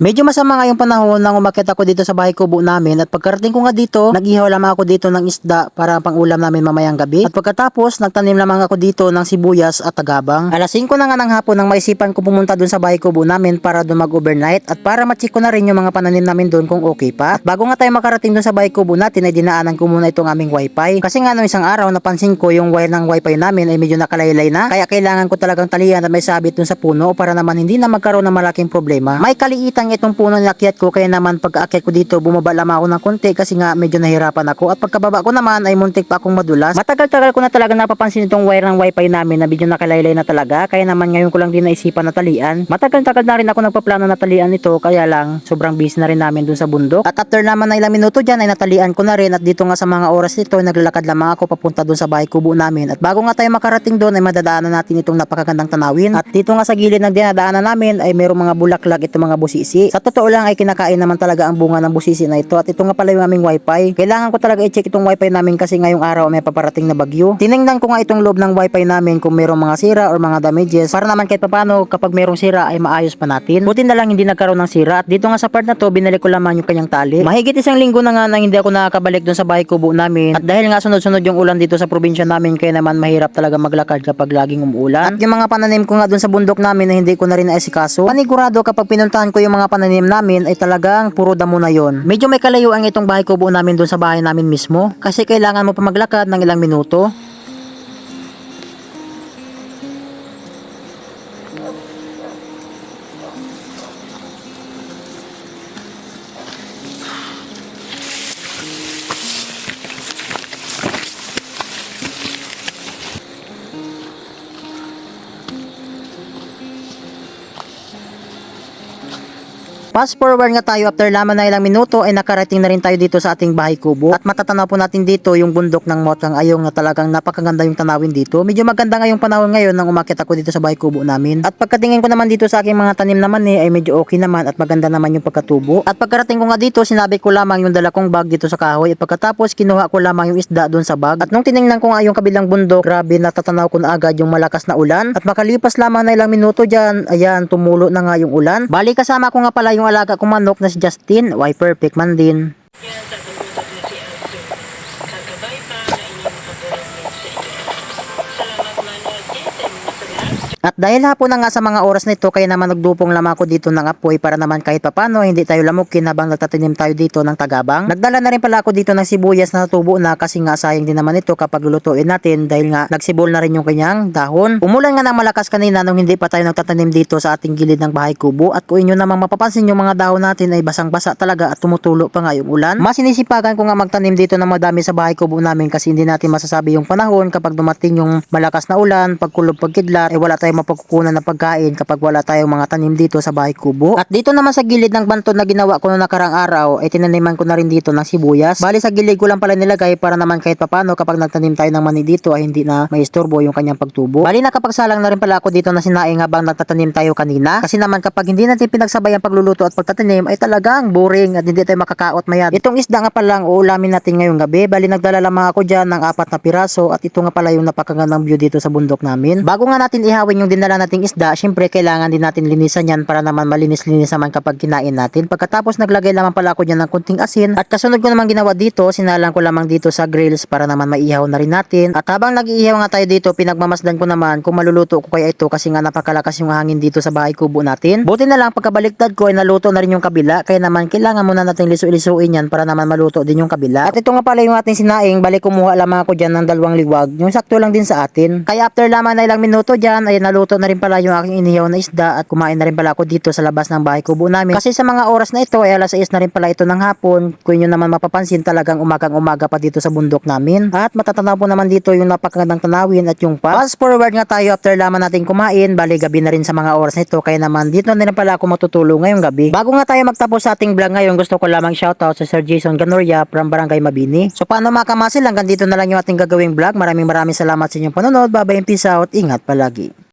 Medyo masama nga yung panahon nang umakyat ako dito sa bahay kubo namin at pagkarating ko nga dito, nag-ihaw lamang ako dito ng isda para pang ulam namin mamayang gabi. At pagkatapos, nagtanim lamang ako dito ng sibuyas at tagabang. Alas 5 na nga ng hapon nang maisipan ko pumunta dun sa bahay kubo namin para doon mag-overnight at para ma-check ko na rin yung mga pananim namin doon kung okay pa. At bago nga tayo makarating dun sa bahay kubo natin ay dinaanan ko muna itong aming wifi. Kasi nga nung isang araw napansin ko yung wire ng wifi namin ay medyo nakalaylay na kaya kailangan ko talagang talian at may sabit dun sa puno para naman hindi na magkaroon ng malaking problema. May kaliitang itong puno na akyat ko kaya naman pag aakyat ko dito bumaba lamang ako ng konti kasi nga medyo nahirapan ako at pagkababa ko naman ay muntik pa akong madulas. Matagal-tagal ko na talaga napapansin itong wire ng wifi namin na medyo nakalaylay na talaga kaya naman ngayon ko lang din naisipan na talian. Matagal-tagal na rin ako nagpaplano na talian ito kaya lang sobrang busy na rin namin dun sa bundok. At after naman na ilang minuto dyan ay natalian ko na rin at dito nga sa mga oras nito naglalakad lamang ako papunta dun sa bahay kubo namin at bago nga tayo makarating doon ay madadaanan natin itong napakagandang tanawin at dito nga sa gilid ng dinadaanan namin ay mayroong mga bulaklak itong mga busisi. Sa totoo lang ay kinakain naman talaga ang bunga ng busisi na ito at ito nga pala yung aming wifi. Kailangan ko talaga i-check itong wifi namin kasi ngayong araw may paparating na bagyo. Tiningnan ko nga itong loob ng wifi namin kung mayroong mga sira or mga damages para naman kahit papano kapag mayroong sira ay maayos pa natin. Buti na lang hindi nagkaroon ng sira at dito nga sa part na to binalik ko lamang yung kanyang tali. Mahigit isang linggo na nga nang hindi ako nakakabalik doon sa bahay kubo namin at dahil nga sunod-sunod yung ulan dito sa probinsya namin kaya naman mahirap talaga maglakad kapag laging umuulan. At yung mga pananim ko nga doon sa bundok namin na hindi ko na rin naisikaso, panigurado kapag pinuntahan ko yung mga pananim namin ay talagang puro damo na yon. Medyo may kalayuan itong bahay kubo namin doon sa bahay namin mismo kasi kailangan mo pa maglakad ng ilang minuto. Fast forward nga tayo after lamang na ilang minuto ay nakarating na rin tayo dito sa ating bahay kubo at matatanaw po natin dito yung bundok ng Motang Ayong na talagang napakaganda yung tanawin dito. Medyo maganda nga yung panahon ngayon nang umakyat ako dito sa bahay kubo namin. At pagkatingin ko naman dito sa aking mga tanim naman eh ay medyo okay naman at maganda naman yung pagkatubo. At pagkarating ko nga dito sinabi ko lamang yung dala kong bag dito sa kahoy at pagkatapos kinuha ko lamang yung isda doon sa bag. At nung tiningnan ko nga yung kabilang bundok grabe natatanaw ko na agad yung malakas na ulan at makalipas lamang na ilang minuto dyan ayan tumulo na nga yung ulan. Bali kasama ko nga pala yung alaga kong manok na si Justin. Why perfect man din. At dahil hapon na nga sa mga oras nito kaya naman nagdupong lamang ako dito ng apoy para naman kahit papano hindi tayo lamukin habang nagtatanim tayo dito ng tagabang. Nagdala na rin pala ako dito ng sibuyas na natubo na kasi nga sayang din naman ito kapag lulutuin natin dahil nga nagsibol na rin yung kanyang dahon. Umulan nga ng malakas kanina nung hindi pa tayo nagtatanim dito sa ating gilid ng bahay kubo at kung inyo namang mapapansin yung mga dahon natin ay basang-basa talaga at tumutulo pa nga yung ulan. Mas sinisipagan ko nga magtanim dito ng madami sa bahay kubo namin kasi hindi natin masasabi yung panahon kapag dumating yung malakas na ulan, pagkulob pagkidlat, eh wala tayong mapagkukunan na pagkain kapag wala tayong mga tanim dito sa bahay kubo. At dito naman sa gilid ng bantod na ginawa ko noong nakarang araw, ay tinaniman ko na rin dito ng sibuyas. Bali sa gilid ko lang pala nilagay para naman kahit papano kapag nagtanim tayo ng mani dito ay hindi na maistorbo yung kanyang pagtubo. Bali nakapagsalang na rin pala ako dito na sinaing habang nagtatanim tayo kanina. Kasi naman kapag hindi natin pinagsabay ang pagluluto at pagtatanim ay talagang boring at hindi tayo makakaot mayat. Itong isda nga pala ang uulamin natin ngayong gabi. Bali nagdala lamang ako dyan ng apat na piraso at ito nga pala yung napakagandang view dito sa bundok namin. Bago nga natin ihawin yung dinala nating isda, syempre kailangan din natin linisan yan para naman malinis-linis naman kapag kinain natin. Pagkatapos naglagay lamang pala ako dyan ng kunting asin at kasunod ko naman ginawa dito, sinalang ko lamang dito sa grills para naman maihaw na rin natin. At habang nag-iihaw nga tayo dito, pinagmamasdan ko naman kung maluluto ko kaya ito kasi nga napakalakas yung hangin dito sa bahay kubo natin. Buti na lang pagkabaliktad ko ay naluto na rin yung kabila kaya naman kailangan muna natin lisu-lisuin yan para naman maluto din yung kabila. At ito nga pala yung ating sinaing, balik kumuha lamang ako dyan ng dalawang liwag, yung sakto lang din sa atin. Kaya after lamang na ilang minuto dyan, ay naluto na rin pala yung aking inihaw na isda at kumain na rin pala ako dito sa labas ng bahay kubo namin. Kasi sa mga oras na ito ay alas 6 na rin pala ito ng hapon. Kung inyo naman mapapansin talagang umagang umaga pa dito sa bundok namin. At matatanaw po naman dito yung napakagandang tanawin at yung pa. Fast forward nga tayo after lamang natin kumain, bali gabi na rin sa mga oras na ito. Kaya naman dito na rin pala ako matutulog ngayong gabi. Bago nga tayo magtapos sa ating vlog ngayon, gusto ko lamang shoutout sa Sir Jason Ganoria from Barangay Mabini. So paano mga kamasil, hanggang dito na lang yung ating gagawing vlog. Maraming maraming salamat sa inyong panonood. Bye bye and peace out. Ingat palagi.